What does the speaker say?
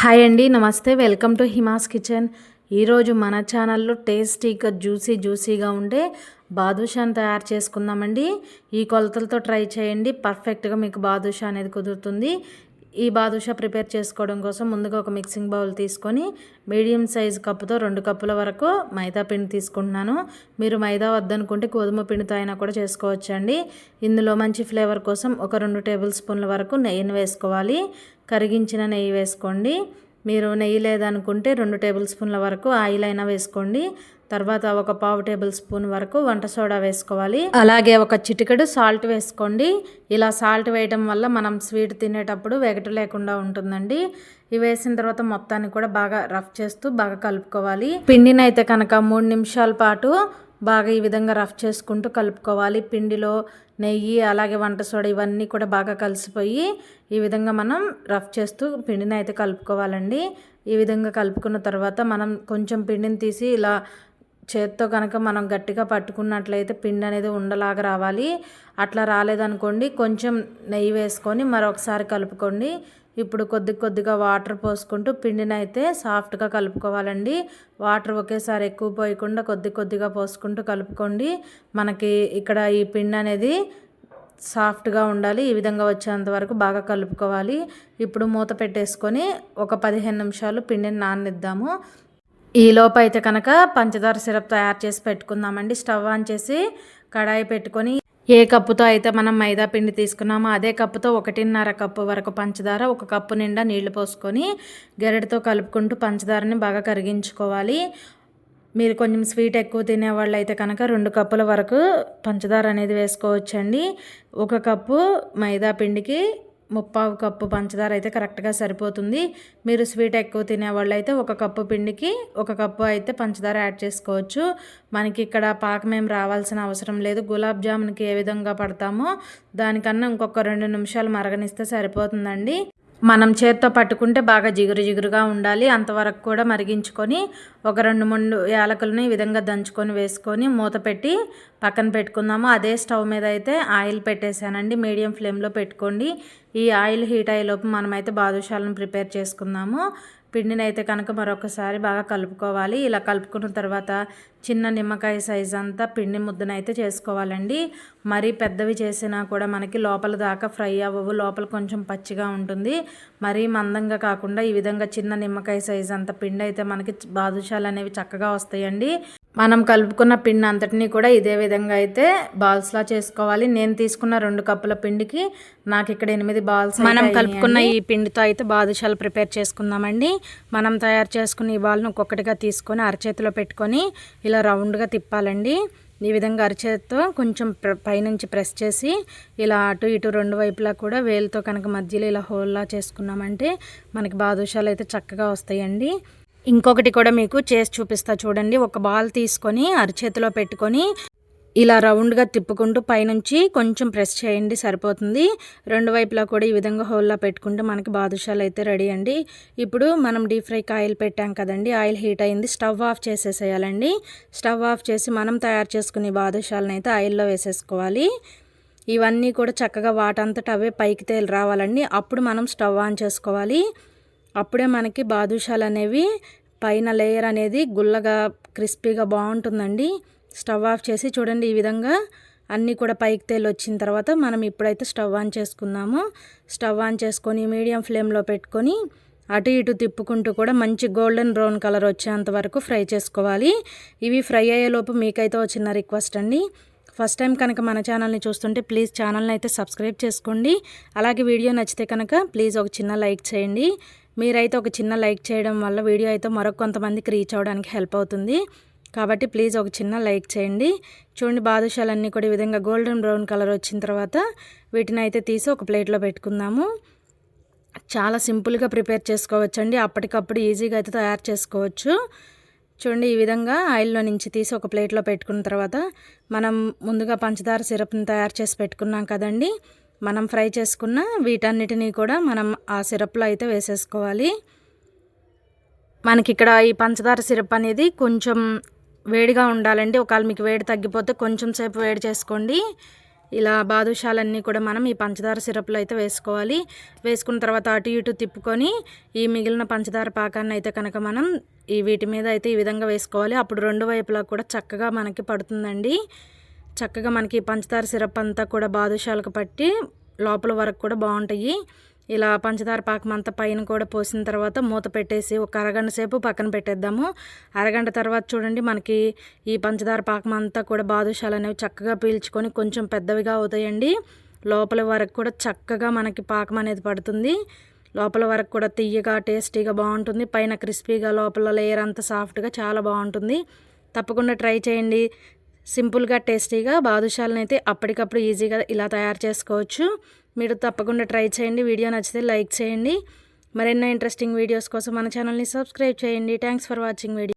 Hi అండి నమస్తే. Welcome to Hima's kitchen. ఈరోజు మన ఛానల్లో టేస్టీగా జ్యూసీ జ్యూసీగా ఉండే బాదుషాని తయారు చేసుకుందామండి. ఈ కొలతలతో ట్రై చేయండి. పర్ఫెక్ట్గా మీకు బాదుషా అనేది కుదురుతుంది. ఈ బాదుషా ప్రిపేర్ చేసుకోవడం కోసం ముందుగా ఒక మిక్సింగ్ బౌల్ తీసుకొని మీడియం సైజ్ కప్పుతో రెండు కప్పుల వరకు మైదా పిండి తీసుకుంటున్నాను. మీరు మైదా వద్దనుకుంటే గోధుమ పిండితో అయినా కూడా చేసుకోవచ్చండి. ఇందులో మంచి ఫ్లేవర్ కోసం ఒక రెండు టేబుల్ స్పూన్ల వరకు నెయ్యిని వేసుకోవాలి. కరిగించిన నెయ్యి వేసుకోండి. మీరు నెయ్యి లేదనుకుంటే రెండు టేబుల్ స్పూన్ల వరకు ఆయిల్ అయినా వేసుకోండి. తర్వాత ఒక పావు టేబుల్ స్పూన్ వరకు వంట సోడా వేసుకోవాలి. అలాగే ఒక చిటికెడు సాల్ట్ వేసుకోండి. ఇలా సాల్ట్ వేయడం వల్ల మనం స్వీట్ తినేటప్పుడు వెగటు లేకుండా ఉంటుందండి. ఇవి వేసిన తర్వాత మొత్తాన్ని కూడా బాగా రఫ్ చేస్తూ బాగా కలుపుకోవాలి. పిండిని అయితే కనుక మూడు నిమిషాల పాటు బాగా ఈ విధంగా రఫ్ చేసుకుంటూ కలుపుకోవాలి. పిండిలో నెయ్యి అలాగే వంట సోడా ఇవన్నీ కూడా బాగా కలిసిపోయి ఈ విధంగా మనం రఫ్ చేస్తూ పిండిని అయితే కలుపుకోవాలండి. ఈ విధంగా కలుపుకున్న తర్వాత మనం కొంచెం పిండిని తీసి ఇలా చేత్తో కనుక మనం గట్టిగా పట్టుకున్నట్లయితే పిండి అనేది ఉండలాగా రావాలి. అట్లా రాలేదనుకోండి కొంచెం నెయ్యి వేసుకొని మరొకసారి కలుపుకోండి. ఇప్పుడు కొద్ది కొద్దిగా వాటర్ పోసుకుంటూ పిండిని అయితే సాఫ్ట్గా కలుపుకోవాలండి. వాటర్ ఒకేసారి ఎక్కువ పోయకుండా కొద్ది కొద్దిగా పోసుకుంటూ కలుపుకోండి. మనకి ఇక్కడ ఈ పిండి అనేది సాఫ్ట్గా ఉండాలి. ఈ విధంగా వచ్చేంత వరకు బాగా కలుపుకోవాలి. ఇప్పుడు మూత పెట్టేసుకొని ఒక పదిహేను నిమిషాలు పిండిని నాననిద్దాము ఈ అయితే కనుక పంచదార సిరప్ తయారు చేసి పెట్టుకుందామండి. స్టవ్ ఆన్ చేసి కడాయి పెట్టుకొని ఏ కప్పుతో అయితే మనం మైదా పిండి తీసుకున్నామో అదే కప్పుతో ఒకటిన్నర కప్పు వరకు పంచదార ఒక కప్పు నిండా నీళ్ళు పోసుకొని గెరటితో కలుపుకుంటూ పంచదారని బాగా కరిగించుకోవాలి. మీరు కొంచెం స్వీట్ ఎక్కువ తినేవాళ్ళు అయితే కనుక రెండు కప్పుల వరకు పంచదార అనేది వేసుకోవచ్చండి. ఒక కప్పు మైదా పిండికి ముప్పావు కప్పు పంచదార అయితే కరెక్ట్గా సరిపోతుంది. మీరు స్వీట్ ఎక్కువ తినేవాళ్ళు అయితే ఒక కప్పు పిండికి ఒక కప్పు అయితే పంచదార యాడ్ చేసుకోవచ్చు. మనకి ఇక్కడ పాకం ఏం రావాల్సిన అవసరం లేదు. గులాబ్ జామున్కి ఏ విధంగా పడతామో దానికన్నా ఇంకొక రెండు నిమిషాలు మరగనిస్తే సరిపోతుందండి. మనం చేత్తో పట్టుకుంటే బాగా జిగురు జిగురుగా ఉండాలి. అంతవరకు కూడా మరిగించుకొని ఒక రెండు మూడు యాలకులను ఈ విధంగా దంచుకొని వేసుకొని మూత పెట్టి పక్కన పెట్టుకుందాము. అదే స్టవ్ మీద అయితే ఆయిల్ పెట్టేశానండి. మీడియం ఫ్లేమ్లో పెట్టుకోండి. ఈ ఆయిల్ హీట్ అయ్యేలోపు మనమైతే బాదుషాలను ప్రిపేర్ చేసుకుందాము. పిండిని అయితే కనుక మరొకసారి బాగా కలుపుకోవాలి. ఇలా కలుపుకున్న తర్వాత చిన్న నిమ్మకాయ సైజ్ అంతా పిండి ముద్దనైతే చేసుకోవాలండి. మరీ పెద్దవి చేసినా కూడా మనకి లోపల దాకా ఫ్రై అవ్వవు. లోపల కొంచెం పచ్చిగా ఉంటుంది. మరీ మందంగా కాకుండా ఈ విధంగా చిన్న నిమ్మకాయ సైజ్ అంత పిండి అయితే మనకి బాదుషాలు అనేవి చక్కగా వస్తాయండి. మనం కలుపుకున్న పిండి అంతటినీ కూడా ఇదే విధంగా అయితే బాల్స్లా చేసుకోవాలి. నేను తీసుకున్న రెండు కప్పుల పిండికి నాకు ఇక్కడ ఎనిమిది బాల్స్ మనం కలుపుకున్న ఈ పిండితో అయితే బాదుషాలు ప్రిపేర్ చేసుకుందామండి. మనం తయారు చేసుకున్న ఈ బాల్ను ఒక్కొక్కటిగా తీసుకొని అరచేతిలో పెట్టుకొని ఇలా రౌండ్గా తిప్పాలండి. ఈ విధంగా అరచేతితో కొంచెం పైనుంచి ప్రెస్ చేసి ఇలా అటు ఇటు రెండు వైపులా కూడా వేలుతో కనుక మధ్యలో ఇలా హోల్లా చేసుకున్నామంటే మనకి బాదుషాలు అయితే చక్కగా వస్తాయండి. ఇంకొకటి కూడా మీకు చేసి చూపిస్తా చూడండి. ఒక బాల్ తీసుకొని అరచేతిలో పెట్టుకొని ఇలా రౌండ్గా తిప్పుకుంటూ పైనుంచి కొంచెం ప్రెస్ చేయండి సరిపోతుంది. రెండు వైపులా కూడా ఈ విధంగా హోల్లా పెట్టుకుంటే మనకి బాదుషాలు అయితే రెడీ అండి. ఇప్పుడు మనం డీప్ ఫ్రైకి ఆయిల్ పెట్టాం కదండి ఆయిల్ హీట్ అయింది. స్టవ్ ఆఫ్ చేసేసేయాలండి. స్టవ్ ఆఫ్ చేసి మనం తయారు చేసుకునే బాదుషాలను అయితే ఆయిల్లో వేసేసుకోవాలి. ఇవన్నీ కూడా చక్కగా వాటంతట అవే పైకి తేలి రావాలండి. అప్పుడు మనం స్టవ్ ఆన్ చేసుకోవాలి. అప్పుడే మనకి బాదుషాలు అనేవి పైన లేయర్ అనేది గుల్లగా క్రిస్పీగా బాగుంటుందండి. స్టవ్ ఆఫ్ చేసి చూడండి ఈ విధంగా. అన్నీ కూడా పైకి తేలి వచ్చిన తర్వాత మనం ఇప్పుడైతే స్టవ్ ఆన్ చేసుకున్నాము స్టవ్ ఆన్ చేసుకొని మీడియం ఫ్లేమ్లో పెట్టుకొని అటు ఇటు తిప్పుకుంటూ కూడా మంచి గోల్డెన్ బ్రౌన్ కలర్ వచ్చేంత వరకు ఫ్రై చేసుకోవాలి. ఇవి ఫ్రై అయ్యేలోపు మీకైతే ఒక చిన్న రిక్వెస్ట్ అండి. ఫస్ట్ టైం కనుక మన ఛానల్ని చూస్తుంటే ప్లీజ్ ఛానల్ని అయితే సబ్స్క్రైబ్ చేసుకోండి. అలాగే వీడియో నచ్చితే కనుక ప్లీజ్ ఒక చిన్న లైక్ చేయండి. మీరైతే ఒక చిన్న లైక్ చేయడం వల్ల వీడియో అయితే మరొక కొంతమందికి రీచ్ అవ్వడానికి హెల్ప్ అవుతుంది. కాబట్టి ప్లీజ్ ఒక చిన్న లైక్ చేయండి. చూడండి బాదుషాలన్నీ కూడా ఈ విధంగా గోల్డెన్ బ్రౌన్ కలర్ వచ్చిన తర్వాత వీటిని అయితే తీసి ఒక ప్లేట్లో పెట్టుకుందాము. చాలా సింపుల్గా ప్రిపేర్ చేసుకోవచ్చండి. అప్పటికప్పుడు ఈజీగా అయితే తయారు చేసుకోవచ్చు. చూడండి ఈ విధంగా ఆయిల్లో నుంచి తీసి ఒక ప్లేట్లో పెట్టుకున్న తర్వాత మనం ముందుగా పంచదార సిరప్ని తయారు చేసి పెట్టుకున్నాం కదండి. మనం ఫ్రై చేసుకున్న వీటన్నిటినీ కూడా మనం ఆ సిరప్లో అయితే వేసేసుకోవాలి. మనకి ఇక్కడ ఈ పంచదార సిరప్ అనేది కొంచెం వేడిగా ఉండాలండి. ఒకవేళ మీకు వేడి తగ్గిపోతే కొంచెం సేపు వేడి చేసుకోండి. ఇలా బాదుషాలన్నీ కూడా మనం ఈ పంచదార సిరప్లో అయితే వేసుకోవాలి. వేసుకున్న తర్వాత అటు ఇటు తిప్పుకొని ఈ మిగిలిన పంచదార పాకాన్ని అయితే కనుక మనం ఈ వీటి మీద అయితే ఈ విధంగా వేసుకోవాలి. అప్పుడు రెండు వైపులా కూడా చక్కగా మనకి పడుతుందండి. చక్కగా మనకి పంచదార సిరప్ అంతా కూడా బాదుషాలకు పట్టి లోపల వరకు కూడా బాగుంటాయి. ఇలా పంచదార పాకం అంతా పైన కూడా పోసిన తర్వాత మూత పెట్టేసి ఒక అరగంట సేపు పక్కన పెట్టేద్దాము. అరగంట తర్వాత చూడండి మనకి ఈ పంచదార పాకం అంతా కూడా బాదుషాలు అనేవి చక్కగా పీల్చుకొని కొంచెం పెద్దవిగా అవుతాయండి. లోపల వరకు కూడా చక్కగా మనకి పాకం అనేది పడుతుంది. లోపల వరకు కూడా తీయగా టేస్టీగా బాగుంటుంది. పైన క్రిస్పీగా లోపల లేయర్ అంతా సాఫ్ట్గా చాలా బాగుంటుంది. తప్పకుండా ట్రై చేయండి. సింపుల్గా టేస్టీగా బాదుషాలను అయితే అప్పటికప్పుడు ఈజీగా ఇలా తయారు చేసుకోవచ్చు. మీరు తప్పకుండా ట్రై చేయండి. వీడియో నచ్చితే లైక్ చేయండి. మరెన్నో ఇంట్రెస్టింగ్ వీడియోస్ కోసం మన ఛానల్ని సబ్స్క్రైబ్ చేయండి. Thanks for watching video.